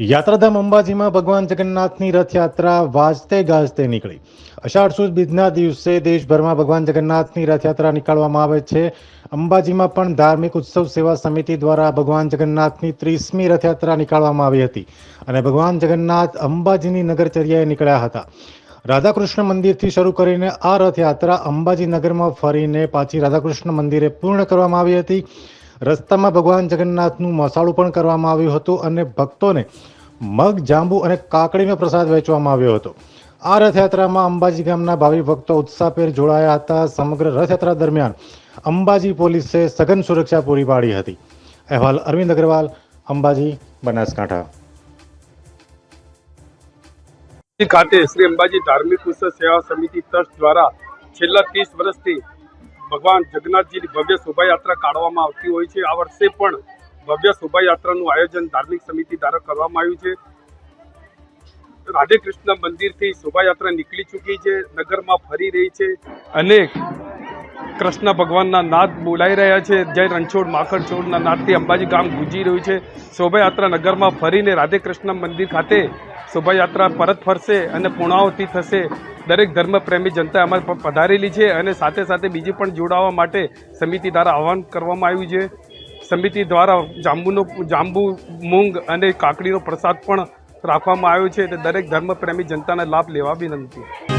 યાત્રાધામ અંબાજીમાં ભગવાન જગન્નાથની રથયાત્રા વાજતે ગાજતે નીકળી. અષાઢ સુદ બીજના દિવસે દેશભરમાં ભગવાન જગન્નાથની રથયાત્રા નીકાળવામાં આવે છે. અંબાજીમાં પણ ધાર્મિક ઉત્સવ સેવા સમિતિ દ્વારા ભગવાન જગન્નાથની ત્રીસમી રથયાત્રા નીકાળવામાં આવી હતી અને ભગવાન જગન્નાથ અંબાજીની નગરચર્યાએ નીકળ્યા હતા. રાધાકૃષ્ણ મંદિરથી શરૂ કરીને આ રથયાત્રા અંબાજી નગરમાં ફરીને પાછી રાધાકૃષ્ણ મંદિરે પૂર્ણ કરવામાં આવી હતી. રસ્તામાં ભગવાન જગન્નાથનું મસાળું પણ કરવામાં આવ્યું હતું અને ભક્તોને મગ, જાંબુ અને કાકડીનો પ્રસાદ વહેંચવામાં આવ્યો હતો. આ રથયાત્રામાં અંબાજી ગામના ભાવિ ભક્તો ઉત્સાહભેર જોડાયા હતા. સમગ્ર રથયાત્રા દરમિયાન અંબાજી પોલીસે સઘન સુરક્ષા પૂરી પાડી હતી. અહેવાલ અરવિંદ અગ્રવાલ, અંબાજી, બનાસકાંઠા. ખાતે શ્રી અંબાજી ધાર્મિક ઉત્સવ સેવા સમિતિ ટ્રસ્ટ દ્વારા છેલ્લા ત્રીસ વર્ષથી ભગવાન જગન્નાથજીની ભવ્ય શોભાયાત્રા કાઢવામાં આવતી હોય છે. આ વર્ષે પણ ભવ્ય શોભાયાત્રાનું આયોજન ધાર્મિક સમિતિ દ્વારા કરવામાં આવ્યું છે. રાધે કૃષ્ણ મંદિરથી શોભાયાત્રા નીકળી ચૂકી છે. નગરમાં ફરી રહી છે. અનેક કૃષ્ણ ભગવાનના નાદ બોલાઈ રહ્યા છે. જય રણછોડ, માખણ છોડના નાદથી અંબાજી ગામ ગુંજી રહ્યું છે. શોભાયાત્રા નગરમાં ફરીને રાધે કૃષ્ણ મંદિર ખાતે શોભાયાત્રા પરત ફરશે અને પૂર્ણાવતી થશે. દરેક ધર્મપ્રેમી જનતા અમારે પધારેલી છે અને સાથે સાથે બીજી પણ જોડાવા માટે સમિતિ દ્વારા આહવાન કરવામાં આવ્યું છે. સમિતિ દ્વારા જાંબુનો, જાંબુ, મૂંગ અને કાકડીનો પ્રસાદ પણ રાખવામાં આવ્યો છે. તે દરેક ધર્મપ્રેમી જનતાને લાભ લેવા વિનંતી.